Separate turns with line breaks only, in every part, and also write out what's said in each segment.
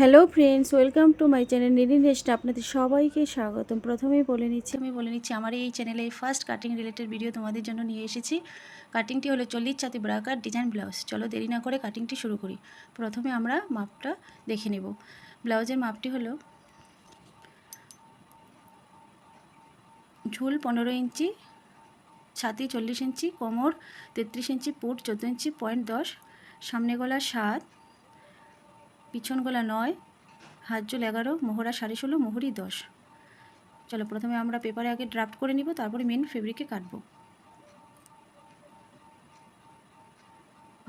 Hello friends, welcome to my channel নিরিন রেস্ট, আপনাদের সবাইকে স্বাগতম। প্রথমেই বলে নিচ্ছি,
আমি বলে নিচ্ছি, আমার এই চ্যানেলে এই ফার্স্ট কাটিং রিলেটেড ভিডিও তোমাদের জন্য নিয়ে এসেছি। কাটিংটি হলো চল্লিশ ছাতি ব্রাকার ডিজাইন ব্লাউজ চলো দেরি না করে কাটিংটি শুরু করি। প্রথমে আমরা মাপটা দেখে নেব। ব্লাউজের মাপটি হলো ঝুল পনেরো ইঞ্চি, ছাতি চল্লিশ ইঞ্চি, কোমর তেত্রিশ ইঞ্চি, পুট চোদ্দ ইঞ্চি পয়েন্ট দশ, সামনে গলা সাত পিছন গলা নয়, হাত জোল এগারো, মোহরা সাড়ে ষোলো, মোহরি দশ। চলো প্রথমে আমরা পেপারে আগে ড্রাফট করে নিব, তারপরে মেন ফেব্রিকে কাটবো।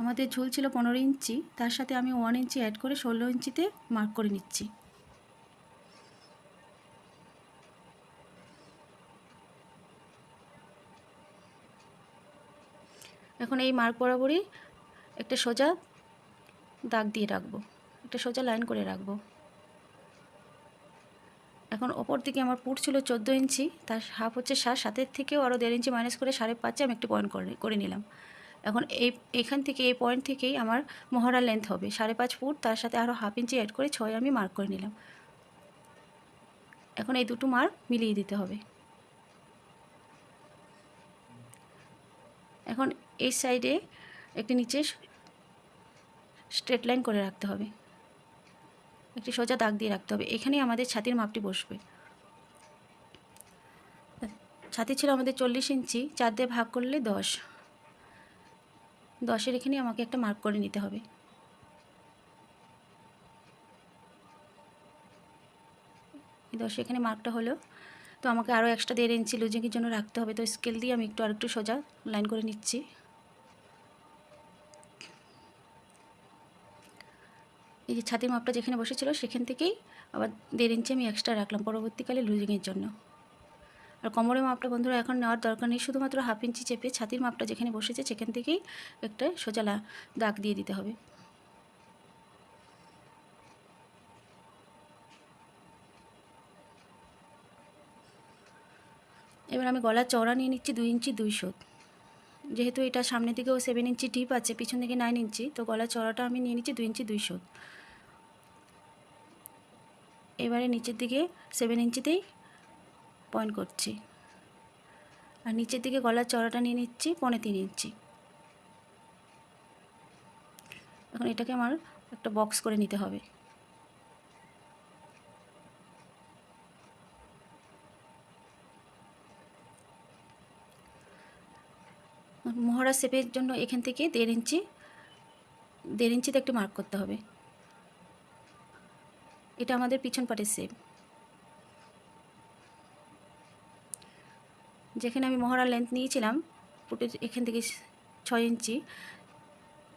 আমাদের ঝোল ছিল পনেরো ইঞ্চি, তার সাথে আমি ওয়ান ইঞ্চি অ্যাড করে ষোলো ইঞ্চিতে মার্ক করে নিচ্ছি। এখন এই মার্ক বরাবরই একটা সোজা দাগ দিয়ে রাখব। একটা সোজা লাইন করে রাখব। এখন ওপর দিকে আমার পুট ছিল চোদ্দ ইঞ্চি, তার হাফ হচ্ছে সাত, সাতের থেকেও আরও দেড় ইঞ্চি মাইনাস করে সাড়ে পাঁচে আমি একটি পয়েন্ট করে করে নিলাম। এখন এই, এখান থেকে এই পয়েন্ট থেকেই আমার মহড়া লেন্থ হবে। সাড়ে পাঁচ ফুট, তার সাথে আরও হাফ ইঞ্চি অ্যাড করে ছয় আমি মার্ক করে নিলাম। এখন এই দুটো মার্ক মিলিয়ে দিতে হবে। এখন এই সাইডে একটি নিচে স্ট্রেট লাইন করে রাখতে হবে। একটি সোজা দাগ দিয়ে রাখতে হবে। এখানেই আমাদের ছাতির মাপটি বসবে। ছাতি ছিল আমাদের চল্লিশ ইঞ্চি, চার দিয়ে ভাগ করলে দশ। দশের এখানে আমাকে একটা মার্ক করে নিতে হবে। দশ এখানে মার্কটা হলো। তো আমাকে আরও এক্সট্রা দেড় ইঞ্চি লুজিংয়ের জন্য রাখতে হবে। তো স্কেল দিয়ে আমি একটু আরেকটু সোজা লাইন করে নিচ্ছি। এই যে ছাতির মাপটা যেখানে বসেছিল, সেখান থেকেই আবার দেড় ইঞ্চি আমি এক্সট্রা রাখলাম পরবর্তীকালে লুজিংয়ের জন্য। আর কোমরের মাপটা বন্ধুরা এখন নেওয়ার দরকার নেই, শুধুমাত্র হাফ ইঞ্চি চেপে ছাতির মাপটা যেখানে বসেছে, সেখান থেকেই একটা সোজা দাগ দিয়ে দিতে হবে। এবার আমি গলার চওড়া নিয়ে নিচ্ছি দুই ইঞ্চি দুই শোধ। যেহেতু এটা সামনের দিকেও সেভেন ইঞ্চি টিপ আছে, পিছন দিকে নাইন ইঞ্চি তো গলার চড়াটা আমি নিয়ে নিচ্ছি দুই ইঞ্চি দুই শোধ এবারে নিচের দিকে সেভেন ইঞ্চিতেই পয়েন্ট করছি। আর নিচের দিকে গলার চড়াটা নিয়ে নিচ্ছি পনে তিন ইঞ্চি এখন এটাকে আমার একটা বক্স করে নিতে হবে। মহড়া শেপের জন্য এখান থেকে দেড় ইঞ্চি, দেড় ইঞ্চিতে একটু মার্ক করতে হবে। এটা আমাদের পিছন পাটের শেপ যেখানে আমি মহড়ার লেন্থ নিয়েছিলাম পুটের এখান থেকে ছয় ইঞ্চি,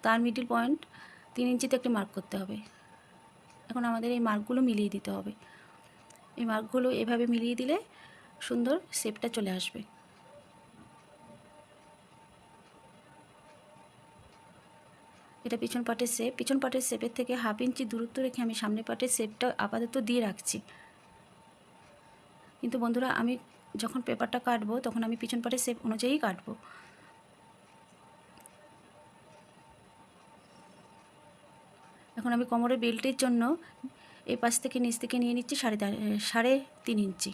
তার মিডিল পয়েন্ট তিন ইঞ্চিতে একটি মার্ক করতে হবে। এখন আমাদের এই মার্কগুলো মিলিয়ে দিতে হবে। এই মার্কগুলো এভাবে মিলিয়ে দিলে সুন্দর শেপটা চলে আসবে। এটা পিছন পাটের শেপ পিছন পাটের শেপের থেকে হাফ ইঞ্চি দূরত্ব রেখে আমি সামনের পাটের শেপটা আপাতত দিয়ে রাখছি। কিন্তু বন্ধুরা, আমি যখন পেপারটা কাটবো, তখন আমি পিছন পাটের শেপ অনুযায়ী কাটবো। এখন আমি কোমরের বেল্টের জন্য এই পাশ থেকে নিচ থেকে নিয়ে নিচ্ছি সাড়ে সাড়ে তিন ইঞ্চি।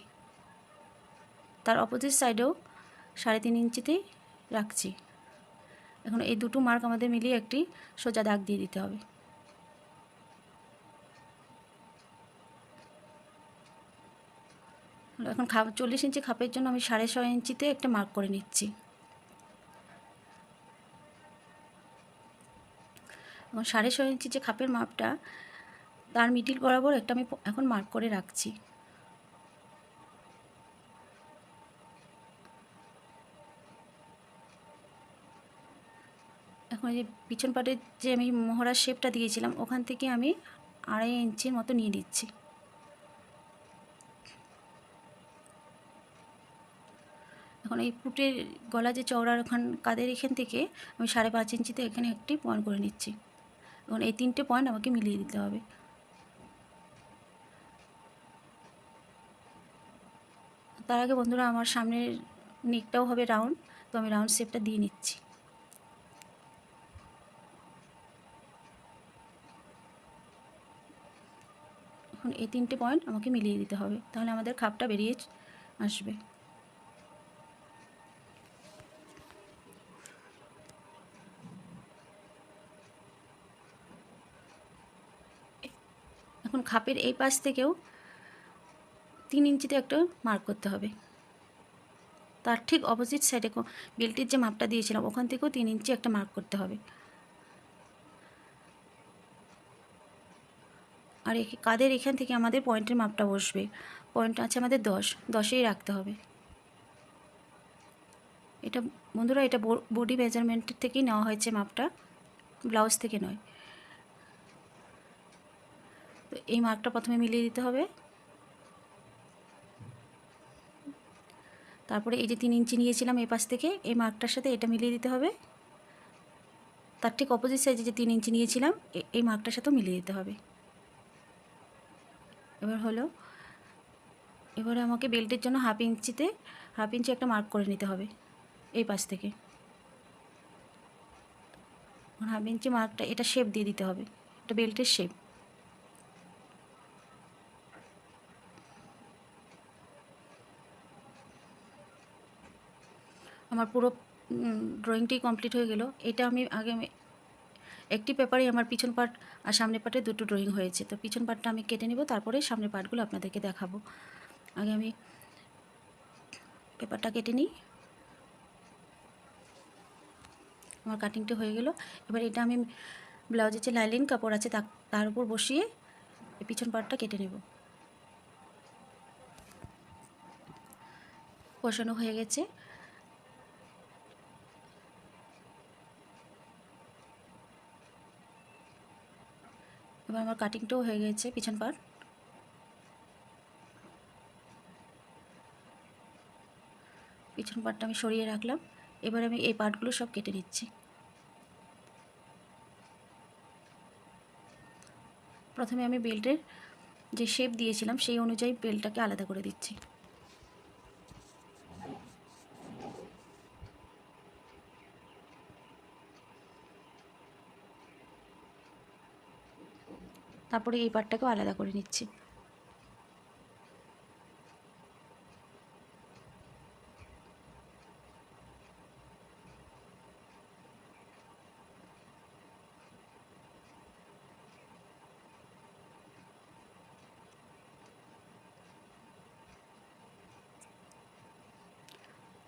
তার অপোজিট সাইডেও সাড়ে তিন ইঞ্চিতেই রাখছি। এখন এই দুটো মার্ক আমাদের মিলিয়ে একটি সোজা দাগ দিয়ে দিতে হবে। এখন খাপ চল্লিশ ইঞ্চি খাপের জন্য আমি সাড়ে ছয় ইঞ্চিতে একটা মার্ক করে নিচ্ছি। এবং সাড়ে ছয় ইঞ্চি যে খাপের মাপটা, তার মিডিল বরাবর একটা আমি এখন মার্ক করে রাখছি। এখন যে পিছন পাটের যে আমি মহড়ার শেপটা দিয়েছিলাম, ওখান থেকে আমি আড়াই ইঞ্চির মতো নিয়ে নিচ্ছি। এখন এই পুটের গলা যে চওড়ার ওখান কাদের এখান থেকে আমি সাড়ে পাঁচ ইঞ্চিতে এখানে একটি পয়েন্ট করে নিচ্ছি। এখন এই তিনটে পয়েন্ট আমাকে মিলিয়ে দিতে হবে। তার আগে বন্ধুরা, আমার সামনের নেকটাও হবে রাউন্ড তো আমি রাউন্ড শেপটা দিয়ে নিচ্ছি। এখন এই তিনটে পয়েন্ট আমাকে মিলিয়ে দিতে হবে। তাহলে আমাদের খাপটা বেরিয়ে আসবে। এখন খাপের এই পাশ থেকেও তিন ইঞ্চিতে একটা মার্ক করতে হবে। তার ঠিক অপোজিট সাইডে বেল্টের যে মাপটা দিয়েছিলাম, ওখান থেকেও তিন ইঞ্চি একটা মার্ক করতে হবে। আর কাদের এখান থেকে আমাদের পয়েন্টের মাপটা বসবে? পয়েন্ট আছে আমাদের দশ। দশেই রাখতে হবে। এটা বন্ধুরা, এটা বডি মেজারমেন্টের থেকেই নেওয়া হয়েছে মাপটা। ব্লাউজ থেকে নয়। তো এই মার্কটা প্রথমে মিলিয়ে দিতে হবে। তারপরে এই যে তিন ইঞ্চি নিয়েছিলাম এই পাশ থেকে, এই মার্কটার সাথে এটা মিলিয়ে দিতে হবে। তার ঠিক অপোজিট সাইজে যে তিন ইঞ্চি নিয়েছিলাম এই মার্কটার সাথেও মিলিয়ে দিতে হবে। এবার হলো, এবারে আমাকে বেল্টের জন্য হাফ ইঞ্চিতে, হাফ ইঞ্চি একটা মার্ক করে নিতে হবে, এই পাশ থেকে। হাফ ইঞ্চি মার্কটা, এটা শেপ দিয়ে দিতে হবে, এটা বেল্টের শেপ আমার পুরো ড্রয়িংটি কমপ্লিট হয়ে গেল। এটা আমি আগে একটি পেপারে আমার পিছন পার্ট আর সামনের পার্টে দুটো ড্রয়িং হয়েছে। তো পিছন পার্টটা আমি কেটে নেব, তারপরে সামনের পার্টগুলো আপনাদেরকে দেখাবো। আগে আমি পেপারটা কেটে নিই। আমার কাটিংটা হয়ে গেল। এবার এটা আমি ব্লাউজের যে লাইলিন কাপড় আছে তার উপর বসিয়ে পিছন পার্টটা কেটে নেব। বসানো হয়ে গেছে। এবার আমার কাটিংটাও হয়ে গেছে পিছন পার পিছন পারটা আমি সরিয়ে রাখলাম। এবার আমি এই পার্টগুলো সব কেটে নিচ্ছি। প্রথমে আমি বেল্টের যে শেপ দিয়েছিলাম, সেই অনুযায়ী বেল্টটাকে আলাদা করে দিচ্ছি। তারপরে এই পার্টটাকেও আলাদা করে নিচ্ছি।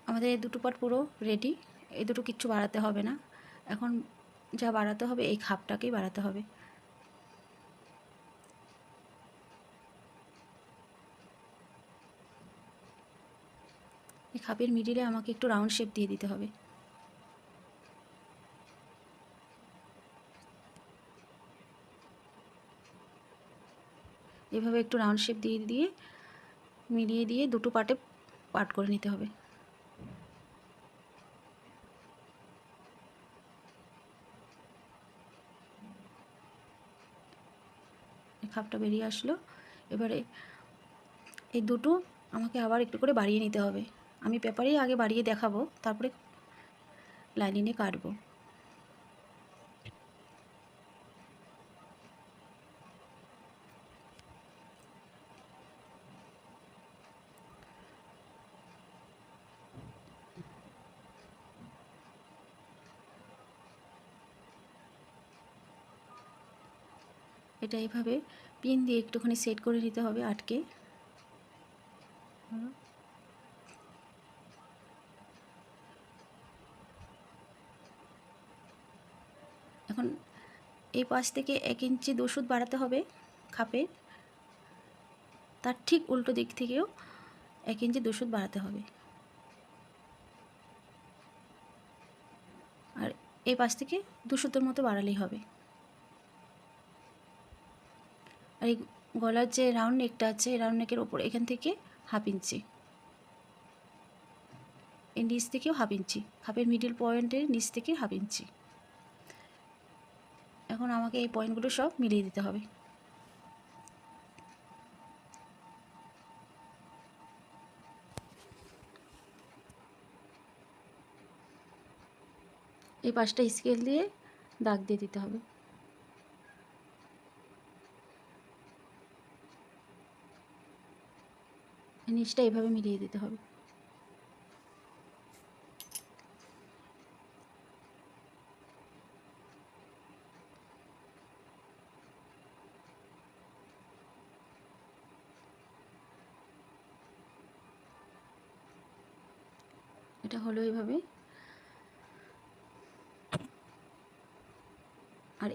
আমাদের এই দুটো পাট পুরো রেডি এই দুটো কিচ্ছু বাড়াতে হবে না। এখন যা বাড়াতে হবে, এই খাপটাকেই বাড়াতে হবে। এই খাপের মিডিলে আমাকে একটু রাউন্ড শেপ দিয়ে দিতে হবে। এভাবে একটু রাউন্ড শেপ দিয়ে দিয়ে, মিলিয়ে দিয়ে দুটো পার্টে পার্ট করে নিতে হবে। খাপটা বেরিয়ে আসলো। এবারে এই দুটো আমাকে আবার একটু করে বাড়িয়ে নিতে হবে। আমি পেপারেই আগে বাড়িয়ে দেখাবো, তারপরে লাইনিংয়ে কাটবো। এটা এইভাবে পিন দিয়ে একটুখানি সেট করে নিতে হবে আটকে। এখন এই পাশ থেকে এক ইঞ্চি দুশুদ বাড়াতে হবে খাপের তার ঠিক উল্টো দিক থেকেও এক ইঞ্চি দুশুদ বাড়াতে হবে। আর এই পাশ থেকে দুশুতের মতো বাড়ালেই হবে। আর এই গলার যে রাউন্ড নেকটা আছে, এই রাউন্ড নেকের ওপর এখান থেকে হাফ ইঞ্চি। এই নিচ থেকেও হাফ ইঞ্চি। হাফের মিডিল পয়েন্টের নিচ থেকে হাফ ইঞ্চি। এখন আমাকে এই পয়েন্টগুলো সব মিলিয়ে দিতে হবে। এই পাশটা স্কেল দিয়ে দাগ দিয়ে দিতে হবে। নিচটা এভাবে মিলিয়ে দিতে হবে।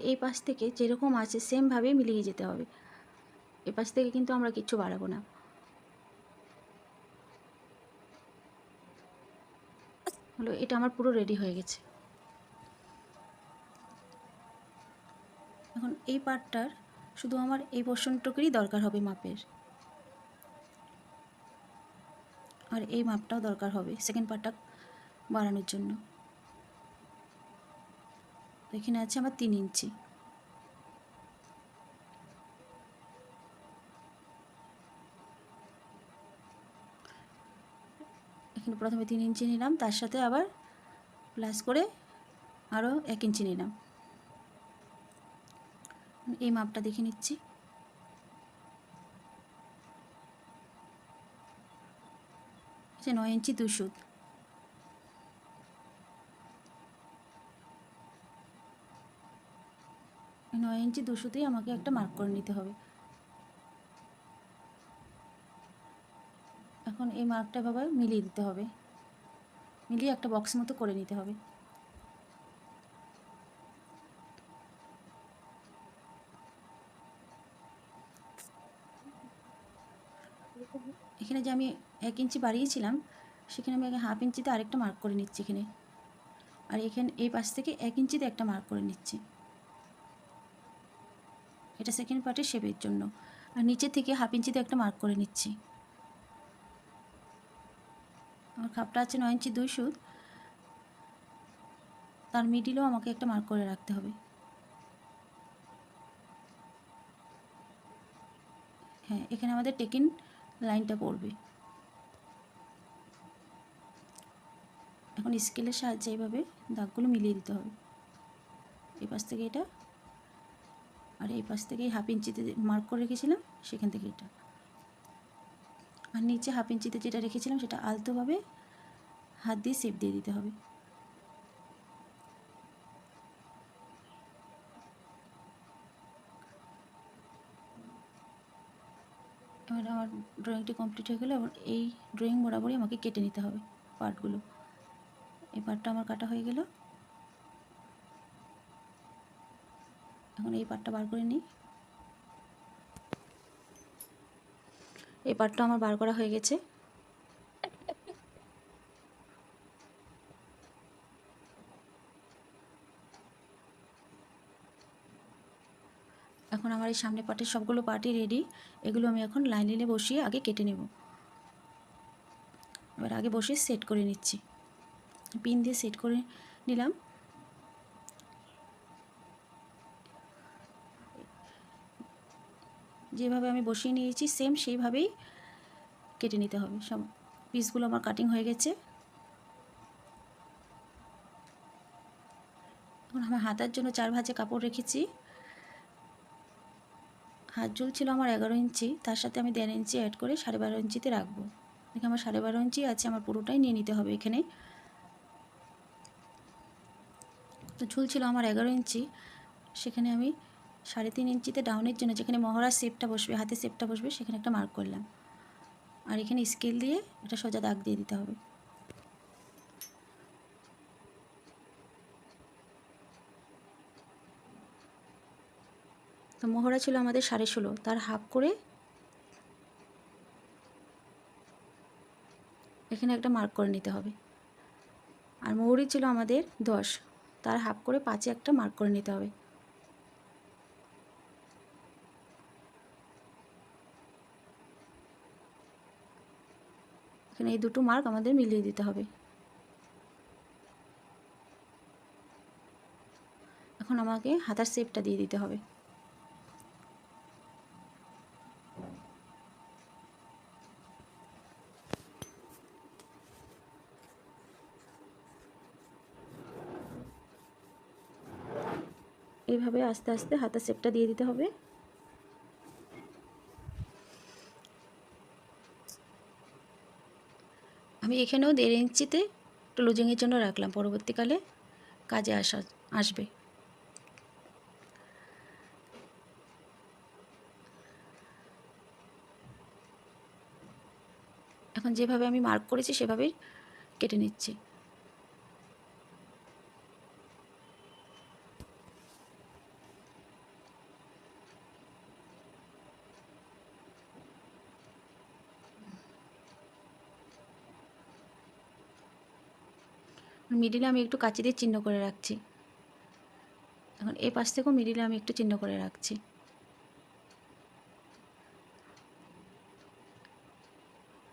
এই পাশ থেকে যেরকম আছে সেমভাবে মিলিয়ে যেতে হবে। এ পাশ থেকে কিন্তু আমরা কিচ্ছু বাড়াবো না। হলো, এটা আমার পুরো রেডি হয়ে গেছে। এখন এই পার্টটার শুধু আমার এই পোর্শনটুকুরই দরকার হবে মাপের। আর এই মাপটাও দরকার হবে সেকেন্ড পার্টটা বাড়ানোর জন্য। এখানে আছে আমার তিন ইঞ্চি। এখানে প্রথমে তিন ইঞ্চি নিলাম, তার সাথে আবার প্লাস করে আরও এক ইঞ্চি নিলাম। এই মাপটা দেখে নিচ্ছি। আচ্ছা নয় ইঞ্চি সুত ইঞ্চি দুশোতেই আমাকে একটা মার্ক করে নিতে হবে। এখন এই মার্কটা এভাবে মিলিয়ে দিতে হবে। মিলিয়ে একটা বক্স মতো করে নিতে হবে। এখানে যে আমি এক ইঞ্চি বাড়িয়েছিলাম, সেখানে আমি হাফ ইঞ্চিতে আরেকটা মার্ক করে নিচ্ছি এখানে। আর এখানে, এই পাশ থেকে এক ইঞ্চিতে একটা মার্ক করে নিচ্ছি। এটা সেকেন্ড পার্টের শেপের জন্য। আর নিচে থেকে হাফ ইঞ্চিতে একটা মার্ক করে নিচ্ছি। আমার খাপটা আছে নয় ইঞ্চি দুই সুত। তার মিডিলও আমাকে একটা মার্ক করে রাখতে হবে। হ্যাঁ এখানে আমাদের টেকিন লাইনটা পড়বে। এখন স্কেলের সাহায্যে এইভাবে দাগগুলো মিলিয়ে দিতে হবে। এই পাশ থেকে এটা আর এই পাশ থেকে হাফ ইঞ্চিতে মার্ক করে রেখেছিলাম, সেখান থেকে এটা। আর নিচে হাফ ইঞ্চিতে যেটা রেখেছিলাম, সেটা আলতোভাবে হাত দিয়ে সেপ দিয়ে দিতে হবে। এবার আমার ড্রয়িংটি কমপ্লিট হয়ে গেলে এবার এই ড্রয়িং বরাবরই আমাকে কেটে নিতে হবে পার্টগুলো এই পার্টটা আমার কাটা হয়ে গেল। এখন এই পার্টটা বার করে নিই। এই পার্টটা আমার বার করা হয়ে গেছে। এখন আমার এই সামনে পার্টের সবগুলো পার্টই রেডি এগুলো আমি এখন লাইন লাইনে বসিয়ে আগে কেটে নেব। এবার আগে বসিয়ে সেট করে নিচ্ছি। পিন দিয়ে সেট করে নিলাম। যেভাবে আমি বসিয়ে নিয়েছি সেম সেইভাবেই কেটে নিতে হবে। সব পিসগুলো আমার কাটিং হয়ে গেছে। এখন আমার হাতার জন্য চার ভাজে কাপড় রেখেছি। হাত ঝুল ছিল আমার এগারো ইঞ্চি, তার সাথে আমি দেড় ইঞ্চি অ্যাড করে সাড়ে বারো ইঞ্চিতে রাখব। দেখে আমার সাড়ে বারো ইঞ্চি আছে, আমার পুরোটাই নিয়ে নিতে হবে এখানে। তো ঝুল ছিল আমার এগারো ইঞ্চি, সেখানে আমি সাড়ে তিন ইঞ্চিতে ডাউনের জন্য যেখানে মহড়ার শেপটা বসবে হাতে শেপটা বসবে, সেখানে একটা মার্ক করলাম। আর এখানে স্কেল দিয়ে একটা সোজা দাগ দিয়ে দিতে হবে। তো মহড়া ছিল আমাদের সাড়ে ষোলো, তার হাফ করে এখানে একটা মার্ক করে নিতে হবে। আর মৌরি ছিল আমাদের দশ, তার হাফ করে পাঁচে একটা মার্ক করে নিতে হবে। এখানে এই দুটো মার্ক আমাদের মিলিয়ে দিতে হবে। এখন আমাকে হাতার শেপটা দিয়ে দিতে হবে। এইভাবে আস্তে আস্তে হাতার শেপটা দিয়ে দিতে হবে। আমি এখানেও দেড় ইঞ্চিতে একটু লুজিংয়ের জন্য রাখলাম, পরবর্তীকালে কাজে আসা, আসবে। এখন যেভাবে আমি মার্ক করেছি, সেভাবেই কেটে নিচ্ছি। মিডিলে আমি একটু কাঁচি দিয়ে চিহ্ন করে রাখছি। এখন এই পাশ থেকেও মিডিলে আমি একটু চিহ্ন করে রাখছি।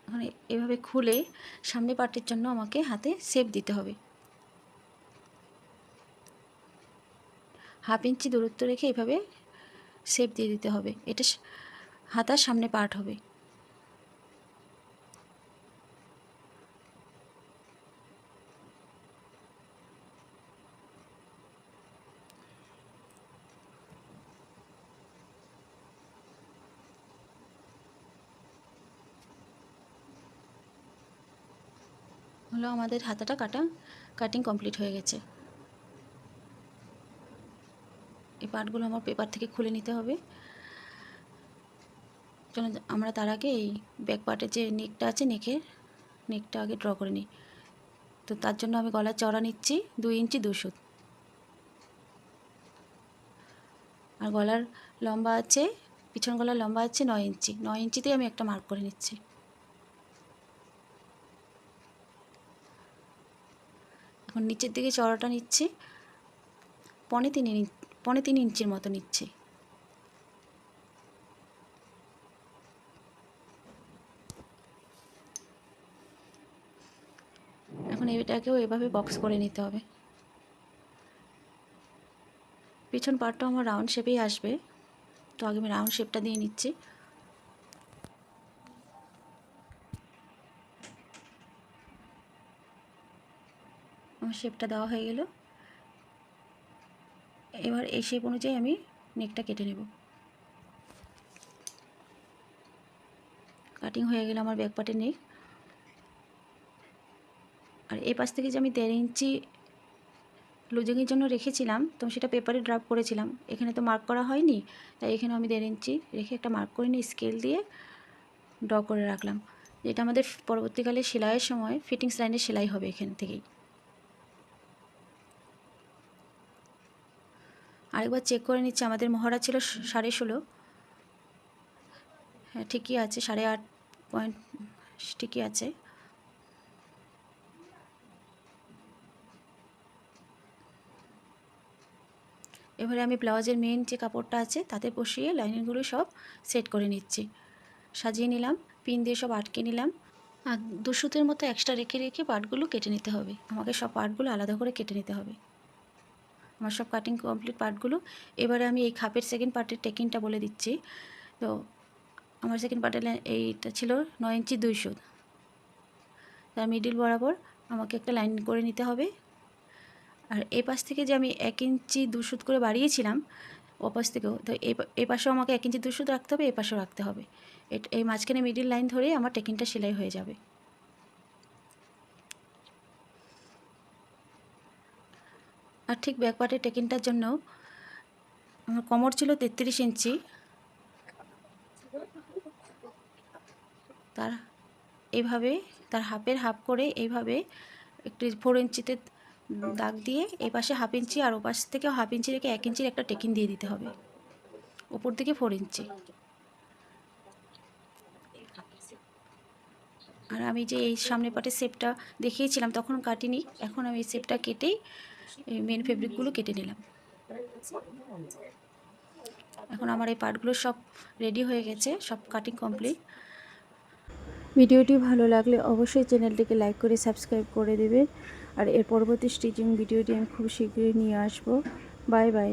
এখন এভাবে খুলে সামনে পার্টের জন্য আমাকে হাতে শেপ দিতে হবে। হাফ ইঞ্চি দূরত্ব রেখে এভাবে শেপ দিয়ে দিতে হবে। এটা হাতার সামনে পার্ট হবে। হলো আমাদের হাতাটা কাটা কাটিং কমপ্লিট হয়ে গেছে। এই পার্টগুলো আমার পেপার থেকে খুলে নিতে হবে। চলুন আমরা তার আগে এই ব্যাক পার্টের যে নেকটা আছে নেকের নেকটা আগে ড্র করে নিই। তো তার জন্য আমি গলার চড়া নিচ্ছি দুই ইঞ্চি দুশো আর গলার লম্বা আছে, পিছন গলার লম্বা আছে নয় ইঞ্চি। নয় ইঞ্চিতেই আমি একটা মার্ক করে নিচ্ছি। এখন নিচের দিকে চড়াটা নিচ্ছি। পনে তিন পনে তিন ইঞ্চির মতো নিচ্ছি। এখন এটাকেও এভাবে বক্স করে নিতে হবে। পিছন পার্টটা আমার রাউন্ড শেপেই আসবে। তো আগে আমি রাউন্ড শেপটা দিয়ে নিচ্ছি। আমার শেপটা দেওয়া হয়ে গেল। এবার এই শেপ অনুযায়ী আমি নেকটা কেটে নেব। কাটিং হয়ে গেল আমার ব্যাক পার্টের নেক আর এই পাশ থেকে যে আমি দেড় ইঞ্চি লুজিংয়ের জন্য রেখেছিলাম, তো সেটা পেপারে ড্রপ করেছিলাম। এখানে তো মার্ক করা হয়নি, তাই এখানে আমি দেড় ইঞ্চি রেখে একটা মার্ক করে নিয়ে স্কেল দিয়ে ড্র করে রাখলাম। যেটা আমাদের পরবর্তীকালে সেলাইয়ের সময় ফিটিংস লাইনের সেলাই হবে এখান থেকেই। আরেকবার চেক করে নিচ্ছি, আমাদের মহড়া ছিল সাড়ে ষোলো। হ্যাঁ ঠিকই আছে, সাড়ে আট পয়েন্ট ঠিকই আছে। এবারে আমি ব্লাউজের মেন যে কাপড়টা আছে, তাতে বসিয়ে লাইনিংগুলো সব সেট করে নিচ্ছি। সাজিয়ে নিলাম পিন দিয়ে সব আটকে নিলাম। আর দু মতো এক্সট্রা রেখে রেখে পার্টগুলো কেটে নিতে হবে। আমাকে সব পার্টগুলো আলাদা করে কেটে নিতে হবে। আমার সব কাটিং কমপ্লিট পার্টগুলো এবারে আমি এই খাপের সেকেন্ড পার্টের টেকিংটা বলে দিচ্ছি। তো আমার সেকেন্ড পার্টের এইটা ছিল নয় ইঞ্চি দুইশো। তার মিডিল বরাবর আমাকে একটা লাইন করে নিতে হবে। আর এই পাশ থেকে যে আমি এক ইঞ্চি দুশুদ করে বাড়িয়েছিলাম, ও পাশ থেকেও, তো এই পাশেও আমাকে এক ইঞ্চি দুশুদ রাখতে হবে এই পাশেও রাখতে হবে। এই মাঝখানে মিডিল লাইন ধরেই আমার টেকিংটা সেলাই হয়ে যাবে। আর ঠিক ব্যাক পার্টের জন্য আমার কমর ছিল তেত্রিশ ইঞ্চি। তার এইভাবে তার হাফের হাফ করে এইভাবে একটি ফোর ইঞ্চিতে দাগ দিয়ে এই পাশে হাফ ইঞ্চি আর ও পাশ থেকে হাফ ইঞ্চি রেখে এক ইঞ্চির একটা টেকিং দিয়ে দিতে হবে। উপর দিকে ফোর ইঞ্চি। আর আমি যে এই সামনে পাটে শেপটা দেখিয়েছিলাম, তখন কাটিনি। এখন আমি এই শেপটা কেটেই এই মেন ফেব্রিকগুলো কেটে নিলাম। এখন আমার এই পার্টগুলো সব রেডি হয়ে গেছে, সব কাটিং কমপ্লিট
ভিডিওটি ভালো লাগলে অবশ্যই চ্যানেলটিকে লাইক করে সাবস্ক্রাইব করে দেবেন। আর এর পরবর্তী স্টিচিং ভিডিওটি আমি খুব শীঘ্রই নিয়ে আসব। Bye bye